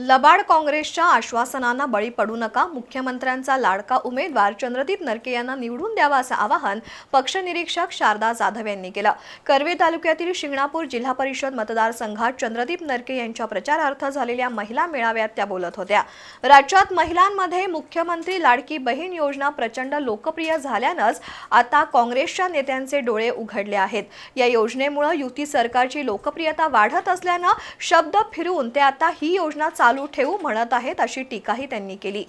लबाड काँग्रेसच्या आश्वासनांना बळी पडू नका मुख्यमंत्र्यांचा लाडका उमेदवार चंद्रदीप नरके यांना निवडून द्यावा असं आवाहन पक्षनिरीक्षक शारदा जाधव यांनी केलं. कर्वे तालुक्यातील शिंगणापूर जिल्हा परिषद मतदारसंघात चंद्रदीप नरके यांच्या प्रचारार्थ झालेल्या महिला मेळाव्यात त्या बोलत होत्या. राज्यात महिलांमध्ये मुख्यमंत्री लाडकी बहीण योजना प्रचंड लोकप्रिय झाल्यानंच आता काँग्रेसच्या नेत्यांचे डोळे उघडले आहेत. या योजनेमुळे युती सरकारची लोकप्रियता वाढत असल्यानं शब्द फिरवून ते आता ही योजना चालू ठेवू म्हणत आहेत अशी टीकाही त्यांनी केली.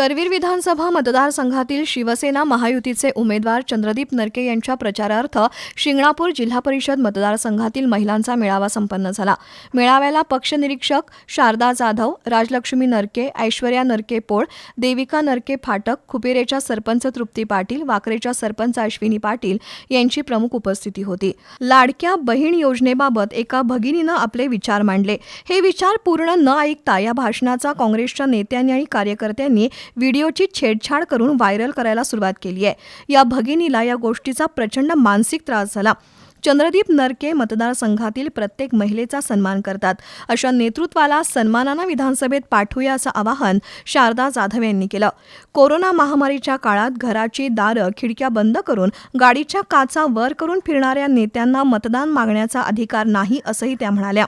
करवीर विधानसभा मतदारसंघातील शिवसेना महायुतीचे उमेदवार चंद्रदीप नरके यांच्या प्रचारार्थ शिंगणापूर जिल्हा परिषद मतदारसंघातील महिलांचा मेळावा संपन्न झाला. मेळाव्याला पक्षनिरीक्षक शारदा जाधव राजलक्ष्मी नरके ऐश्वर्या नरके पोळ देविका नरके फाटक खुपेरेच्या सरपंच तृप्ती पाटील वाकरेच्या सरपंच अश्विनी पाटील यांची प्रमुख उपस्थिती होती. लाडक्या बहीण योजनेबाबत एका भगिनीनं आपले विचार मांडले. हे विचार पूर्ण न ऐकता या भाषणाचा काँग्रेसच्या नेत्यांनी आणि कार्यकर्त्यांनी व्हिडिओची छेडछाड करून व्हायरल करायला सुरुवात केली आहे. या भगिनीला या गोष्टीचा प्रचंड मानसिक त्रास झाला. चंद्रदीप नरके मतदारसंघातील प्रत्येक महिलेचा सन्मान करतात. अशा नेतृत्वाला सन्मानानं विधानसभेत पाठवूया असं आवाहन शारदा जाधव यांनी केलं. कोरोना महामारीच्या काळात घराची दारं खिडक्या बंद करून गाडीच्या काचा वर करून फिरणाऱ्या नेत्यांना मतदान मागण्याचा अधिकार नाही असंही त्या म्हणाल्या.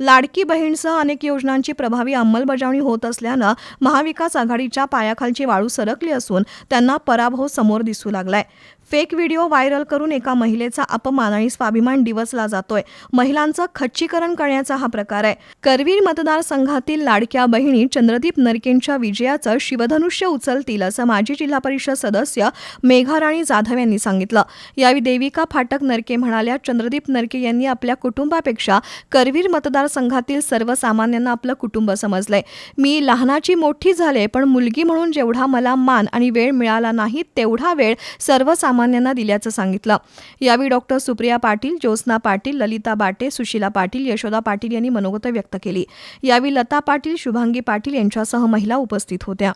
लाडकी बहीणसह अनेक योजनांची प्रभावी अंमलबजावणी होत असल्यानं महाविकास आघाडीच्या पायाखालची वाळू सरकली असून त्यांना पराभव समोर दिसू लागलाय. फेक व्हिडिओ व्हायरल करून एका महिलेचा अपमान आणि स्वाभिमान डिवचला जातोय. महिलांचं खच्चीकरण करण्याचा हा प्रकार आहे. करवीर मतदारसंघातील लाडक्या बहिणी चंद्रदीप नरकेंच्या विजयाचं शिवधनुष्य उचलतील असं माजी जिल्हा परिषद सदस्य मेघाराणी जाधव यांनी सांगितलं. यावेळी देविका फाटक नरके म्हणाल्या चंद्रदीप नरके यांनी आपल्या कुटुंबापेक्षा करवीर मतदारसंघातील सर्वसामान्यांना आपलं कुटुंब समजलंय. मी लहानाची मोठी झाले पण मुलगी म्हणून जेवढा मला मान आणि वेळ मिळाला नाही तेवढा वेळ सर्वसामान्यांना दिल्याचं सांगितलं. यावेळी डॉक्टर सुप्रिया पाटील ज्योत्स्ना पाटील ललिता बाटे सुशीला पाटील यशोदा पाटील यांनी मनोगत व्यक्त केली. यावेळी लता पाटील शुभांगी पाटील यांच्यासह महिला उपस्थित होत्या.